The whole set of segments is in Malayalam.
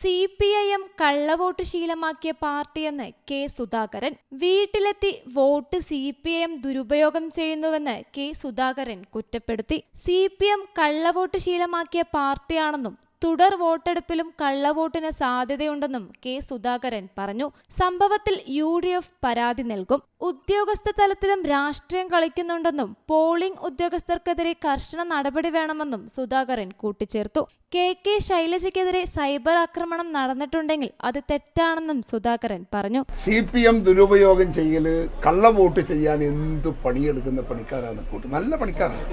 സി പി ഐ എം കള്ളവോട്ട് ശീലമാക്കിയ പാർട്ടിയെന്ന് കെ സുധാകരൻ. വീട്ടിലെത്തി vote C P I M ദുരുപയോഗം ചെയ്യുന്നുവെന്ന് കെ സുധാകരൻ കുറ്റപ്പെടുത്തി. സി പി എം കള്ളവോട്ട് ശീലമാക്കിയ പാർട്ടിയാണെന്നും തുടർ വോട്ടെടുപ്പിലും കള്ളവോട്ടിന് സാധ്യതയുണ്ടെന്നും കെ സുധാകരൻ പറഞ്ഞു. സംഭവത്തിൽ യു ഡി എഫ് പരാതി നൽകും. ഉദ്യോഗസ്ഥ തലത്തിലും രാഷ്ട്രീയം കളിക്കുന്നുണ്ടെന്നും പോളിംഗ് ഉദ്യോഗസ്ഥർക്കെതിരെ കർശന നടപടി വേണമെന്നും സുധാകരൻ കൂട്ടിച്ചേർത്തു. കെ കെ ശൈലജയ്ക്കെതിരെ സൈബർ ആക്രമണം നടന്നിട്ടുണ്ടെങ്കിൽ അത് തെറ്റാണെന്നും സുധാകരൻ പറഞ്ഞു. സി പി എം ദുരുപയോഗം ചെയ്യൽ കള്ളവോട്ട് ചെയ്യാൻ എന്ത് പണിയെടുക്കുന്ന പണിക്കാരാണ് നല്ല പണിക്കാരാണ്.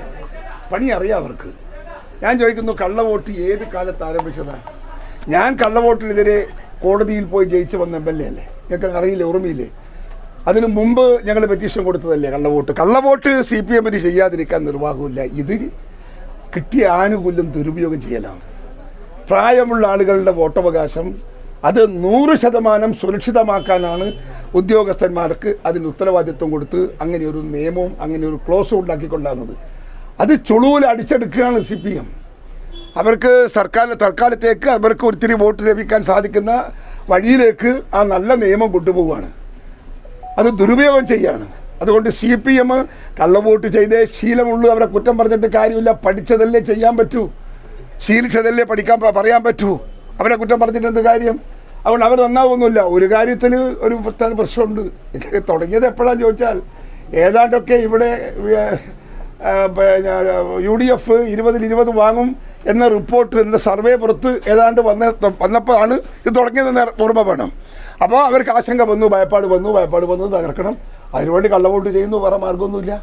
പണി അറിയാം അവർക്ക്. ഞാൻ ചോദിക്കുന്നു കള്ളവോട്ട് ഏത് കാലത്ത് ആരംഭിച്ചതാണ് ഞാൻ കള്ളവോട്ടിനെതിരെ കോടതിയിൽ പോയി ജയിച്ചു വന്ന എം എൽ എ അല്ലേ? ഞങ്ങൾക്ക് അറിയില്ല ഓർമ്മയില്ലേ? അതിനു മുമ്പ് ഞങ്ങൾ പെറ്റീഷൻ കൊടുത്തതല്ലേ കള്ളവോട്ട്? കള്ളവോട്ട് സി പി എമ്മിന് ചെയ്യാതിരിക്കാൻ നിർവാഹമില്ല ഇത് കിട്ടിയ ആനുകൂല്യം ദുരുപയോഗം ചെയ്യലാണ്. പ്രായമുള്ള ആളുകളുടെ വോട്ടവകാശം അത് നൂറ് ശതമാനം സുരക്ഷിതമാക്കാനാണ് ഉദ്യോഗസ്ഥന്മാർക്ക് അതിന് ഉത്തരവാദിത്വം കൊടുത്ത് അങ്ങനെ ഒരു നിയമവും അങ്ങനെ ഒരു ക്ലോസും ഉണ്ടാക്കിക്കൊണ്ടാകുന്നത് അത് ചുളുവിൽ അടിച്ചെടുക്കുകയാണ് സി പി എം അവർക്ക് സർക്കാർ തൽക്കാലത്തേക്ക് അവർക്ക് ഒത്തിരി വോട്ട് ലഭിക്കാൻ സാധിക്കുന്ന വഴിയിലേക്ക് ആ നല്ല നിയമം കൊണ്ടുപോവുകയാണ് അത് ദുരുപയോഗം ചെയ്യാണ്. അതുകൊണ്ട് സി പി എം കള്ളവോട്ട് ചെയ്തേ ശീലമുള്ളൂ. അവരെ കുറ്റം പറഞ്ഞിട്ട് കാര്യമില്ല. പഠിച്ചതല്ലേ ചെയ്യാൻ പറ്റൂ. ശീലിച്ചതല്ലേ പഠിക്കാൻ പറയാൻ പറ്റൂ. അവരെ കുറ്റം പറഞ്ഞിട്ട് എന്ത് കാര്യം? അതുകൊണ്ട് അവർ നന്നാവൊന്നുമില്ല. ഒരു കാര്യത്തിൽ ഒരു പ്രശ്നമുണ്ട്. ഇതൊക്കെ തുടങ്ങിയത് എപ്പോഴാന്ന് ചോദിച്ചാൽ ഏതാണ്ടൊക്കെ ഇവിടെ യു ഡി എഫ് ഇരുപതിൽ ഇരുപത് വാങ്ങും എന്ന റിപ്പോർട്ട് എന്ന സർവേ പുറത്ത് ഏതാണ്ട് വന്ന വന്നപ്പോഴാണ് ഇത് തുടങ്ങിയതെന്ന് ഓർമ്മ വേണം. അപ്പോൾ അവർക്ക് ആശങ്ക വന്നു ഭയപ്പാട് വന്നു ഭയപ്പാട് വന്നു തകർക്കണം. അതിനുവേണ്ടി കള്ളവോട്ട് ചെയ്യുന്നു വേറെ മാർഗമൊന്നുമില്ല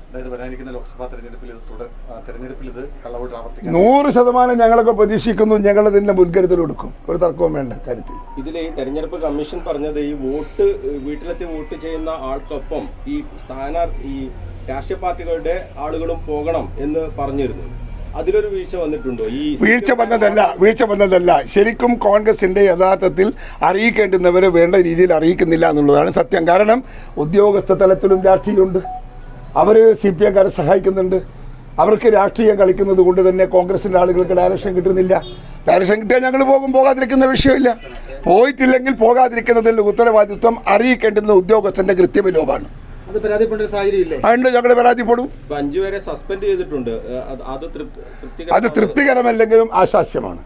നൂറ് ശതമാനം ഞങ്ങളൊക്കെ പ്രതീക്ഷിക്കുന്നു ഞങ്ങൾ ഇതിന്റെ മുൻകരുതൽ എടുക്കും. ഒരു തർക്കവും വേണ്ട കാര്യത്തിൽ. ഇതിലെ ഈ തെരഞ്ഞെടുപ്പ് കമ്മീഷൻ പറഞ്ഞത് ഈ വോട്ട് വീട്ടിലെത്തി വോട്ട് ചെയ്യുന്ന ആൾക്കൊപ്പം ഈ സ്ഥാനാർത്ഥി ഈ രാഷ്ട്രീയ പാർട്ടികളുടെ ആളുകളും പോകണം എന്ന് പറഞ്ഞിരുന്നു. അതിലൊരു വീഴ്ച വന്നിട്ടുണ്ടോ? ഈ വീഴ്ച വന്നതല്ല വീഴ്ച വന്നതല്ല. ശരിക്കും കോൺഗ്രസിന്റെ യഥാർത്ഥത്തിൽ അറിയിക്കേണ്ടുന്നവരെ വേണ്ട രീതിയിൽ അറിയിക്കുന്നില്ല എന്നുള്ളതാണ് സത്യം. കാരണം ഉദ്യോഗസ്ഥ തലത്തിലും രാഷ്ട്രീയമുണ്ട്. അവർ സി പി എംകാരെ സഹായിക്കുന്നുണ്ട്. അവർക്ക് രാഷ്ട്രീയം കളിക്കുന്നത് കൊണ്ട് തന്നെ കോൺഗ്രസിന്റെ ആളുകൾക്ക് ഡയറക്ഷൻ കിട്ടുന്നില്ല. ഡയറക്ഷൻ കിട്ടിയാൽ ഞങ്ങൾ പോകും പോകാതിരിക്കുന്ന വിഷയമില്ല. പോയിട്ടില്ലെങ്കിൽ പോകാതിരിക്കുന്നതിന്റെ ഉത്തരവാദിത്വം അറിയിക്കേണ്ടുന്ന ഉദ്യോഗസ്ഥന്റെ കൃത്യവിലോപാണ്. അതുകൊണ്ട് ഞങ്ങൾ പരാതിപ്പെടും. ഇപ്പൊ അഞ്ചു പേരെ സസ്പെൻഡ് ചെയ്തിട്ടുണ്ട്. അത് തൃപ്തികരമല്ലെങ്കിലും ആശാസ്യമാണ്.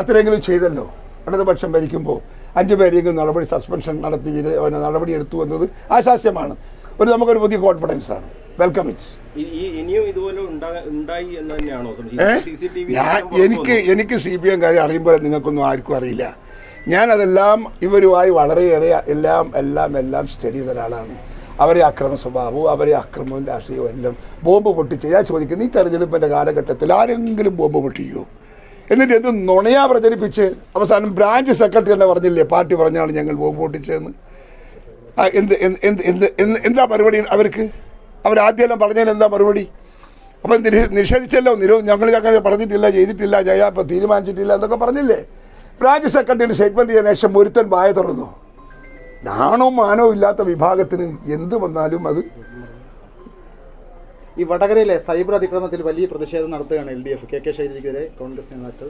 അത്രയെങ്കിലും ചെയ്തല്ലോ. ഇടതുപക്ഷം ഭരിക്കുമ്പോൾ അഞ്ചു പേരെങ്കിലും നടപടി സസ്പെൻഷൻ നടത്തി അവനെ നടപടി എടുത്തു എന്നത് ആശാസ്യമാണ്. ഒരു നമുക്കൊരു പുതിയ കോൺഫിഡൻസ് ആണ്. വെൽക്കം ഇറ്റ് ഞാൻ എനിക്ക് എനിക്ക് സി പി എം കാര്യം അറിയുമ്പോൾ നിങ്ങൾക്കൊന്നും ആർക്കും അറിയില്ല. ഞാനതെല്ലാം ഇവരുമായി വളരെയേറെ എല്ലാം എല്ലാം എല്ലാം സ്റ്റഡി ചെയ്ത ഒരാളാണ്. അവരെ അക്രമ സ്വഭാവവും അവരെ അക്രമവും രാഷ്ട്രീയവും എല്ലാം ബോംബ് പൊട്ടിച്ച് ഞാൻ ചോദിക്കുന്നു ഈ തെരഞ്ഞെടുപ്പിന്റെ കാലഘട്ടത്തിൽ ആരെങ്കിലും ബോംബ് പൊട്ടിക്കുമോ എന്നിട്ട് എന്ത് നുണയാ പ്രചരിപ്പിച്ച് അവസാനം ബ്രാഞ്ച് സെക്രട്ടറി തന്നെ പറഞ്ഞില്ലേ പാർട്ടി പറഞ്ഞാണ് ഞങ്ങൾ ബോംബ് പൊട്ടിച്ചതെന്ന്? എന്ത് എന്ത് എന്ത് എന്ത് മറുപടി അവർക്ക്? അവരാദ്യമെല്ലാം പറഞ്ഞതിന് എന്താ മറുപടി? അപ്പം നിഷേധിച്ചല്ലോ നിരോ ഞങ്ങൾ അങ്ങനെ പറഞ്ഞിട്ടില്ല ചെയ്തിട്ടില്ല ചെയ്യാൻ തീരുമാനിച്ചിട്ടില്ല എന്നൊക്കെ പറഞ്ഞില്ലേ? ബ്രാഞ്ച് സെക്രട്ടറിയുടെ സ്റ്റേറ്റ്മെന്റ് ചെയ്യാൻ ശേഷം ഒരുത്തൻ വായ തുറന്നു? നാണവും മാനോ ഇല്ലാത്ത വിഭാഗത്തിന് എന്ത് വന്നാലും അത് ഈ വടകരയിലെ സൈബർ അതിക്രമത്തിൽ വലിയ പ്രതിഷേധം നടത്തുകയാണ് L D F. K K ശൈലജയ്ക്കെതിരെ Congress നേതാക്കൾ.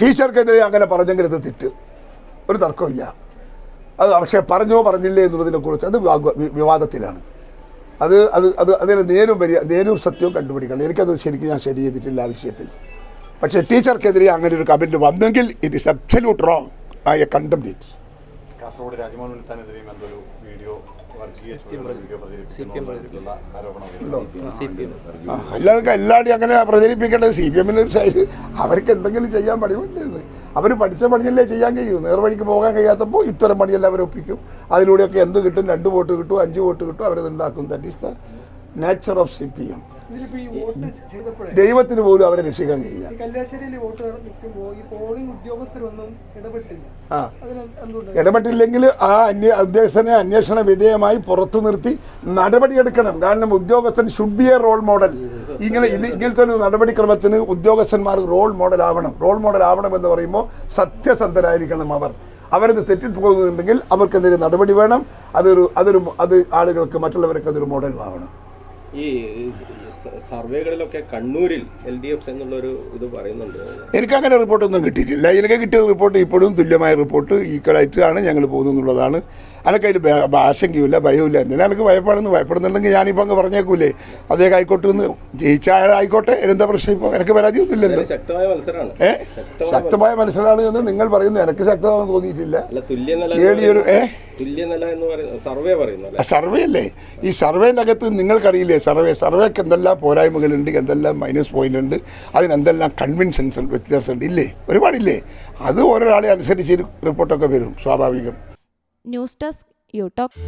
ടീച്ചർക്കെതിരെ അങ്ങനെ പറഞ്ഞെങ്കിൽ അത് തെറ്റ്. ഒരു തർക്കമില്ല അത് പക്ഷേ പറഞ്ഞോ പറഞ്ഞില്ലേ എന്നുള്ളതിനെ കുറിച്ച് അത് വിവാദത്തിലാണ്. അത് അത് അത് അതിന് നേരും വരിക നേരും സത്യവും കണ്ടുപിടിക്കണം. എനിക്കത് ശരിക്കും ഞാൻ സ്റ്റഡി ചെയ്തിട്ടില്ല ആ വിഷയത്തിൽ. പക്ഷേ ടീച്ചർക്കെതിരെ അങ്ങനെ ഒരു കമന്റ് വന്നെങ്കിൽ it is absolute wrong I a complete it Kasaragod Rajmohan ഉണ്ണിത്താനെതിരെയും എന്തൊരു വീഡിയോ എല്ലാവർക്കും എല്ലാടി അങ്ങനെ പ്രചരിപ്പിക്കേണ്ടത് സി പി എമ്മിന് ഒരു അവർക്ക് എന്തെങ്കിലും ചെയ്യാൻ പണിയുണ്ടെന്ന് അവർ പഠിച്ച പണിയല്ലേ ചെയ്യാൻ കഴിയൂ. നേർവഴിക്ക് പോകാൻ കഴിയാത്തപ്പോൾ ഇത്തരം പണിയെല്ലാം അവർ ഒപ്പിക്കും. അതിലൂടെയൊക്കെ എന്ത് കിട്ടും? രണ്ട് വോട്ട് കിട്ടും അഞ്ച് വോട്ട് കിട്ടും അവരത് ഉണ്ടാക്കും. That is the nature of C P M ദൈവത്തിന് പോലും അവരെ രക്ഷിക്കാൻ കഴിയില്ല. കല്യാശ്ശേരിയിൽ വോട്ട് നിൽക്കുമ്പോൾ ഈ പോളിംഗ് ഉദ്യോഗസ്ഥരൊന്നും ഇടപെട്ടില്ല. ആ. അതിന് എന്തുകൊണ്ട് ഇടപെട്ടില്ലെങ്കിൽ ആ അന്യ ഉദ്യോഗസ്ഥനെ അന്വേഷണ വിധേയമായി പുറത്തു നിർത്തി നടപടിയെടുക്കണം കാരണം ഉദ്യോഗസ്ഥൻ should be a role model ഇങ്ങനെ ഇത് ഇങ്ങനത്തെ ഒരു നടപടിക്രമത്തിന് ഉദ്യോഗസ്ഥന്മാർ റോൾ മോഡൽ ആവണം. റോൾ മോഡൽ ആവണം എന്ന് പറയുമ്പോൾ സത്യസന്ധരായിരിക്കണം അവർ. അവരത് തെറ്റിപ്പോകുന്നുണ്ടെങ്കിൽ അവർക്കെതിരെ നടപടി വേണം. അതൊരു അതൊരു അത് ആളുകൾക്ക് മറ്റുള്ളവർക്ക് അതൊരു മോഡൽ ആവണം. ഈ സർവേകളിലൊക്കെ കണ്ണൂരിൽ എൽ ഡി എഫ് എന്നുള്ളൊരു ഇത് പറയുന്നുണ്ട്. എനിക്കങ്ങനെ റിപ്പോർട്ടൊന്നും കിട്ടിയിട്ടില്ല. എനിക്ക് കിട്ടിയ റിപ്പോർട്ട് ഇപ്പോഴും തുല്യമായ റിപ്പോർട്ട് ഈക്വലായിട്ടാണ് ഞങ്ങൾ പോകുന്നുള്ളതാണ് അതൊക്കെ അതിൽ ആശങ്കയുമില്ല ഭയവുമില്ല. എന്തിനാ എനിക്ക് ഭയപ്പെടുന്നു ഭയപ്പെടുന്നുണ്ടെങ്കിൽ ഞാനിപ്പോൾ അങ്ങ് പറഞ്ഞേക്കൂലേ? അദ്ദേഹം ആയിക്കോട്ടെ എന്ന് ജയിച്ച ആളായിക്കോട്ടെ എന്താ പ്രശ്നം? ഇപ്പോൾ എനിക്ക് പരാതിയൊന്നുമില്ലല്ലോ ശക്തമായ മത്സരമാണ്. ഏ? ശക്തമായ മത്സരമാണ് എന്ന് നിങ്ങൾ പറയുന്നു. എനിക്ക് ശക്തമാണെന്ന് തോന്നിയിട്ടില്ല. ഏടിയൊരു ഏ? സർവേ അല്ലേ? ഈ സർവേന്റെ അകത്ത് നിങ്ങൾക്കറിയില്ലേ? സർവേ സർവേക്ക് എന്തെല്ലാം പോരായ്മകളുണ്ട് എന്തെല്ലാം മൈനസ് പോയിന്റ് ഉണ്ട് അതിനെന്തെല്ലാം കൺവിൻഷൻസ് വ്യത്യാസമുണ്ട് ഇല്ലേ? ഒരുപാടില്ലേ? അത് ഓരോരാളെ അനുസരിച്ച് റിപ്പോർട്ടൊക്കെ വരും സ്വാഭാവികം. News desk യൂടോക്ക്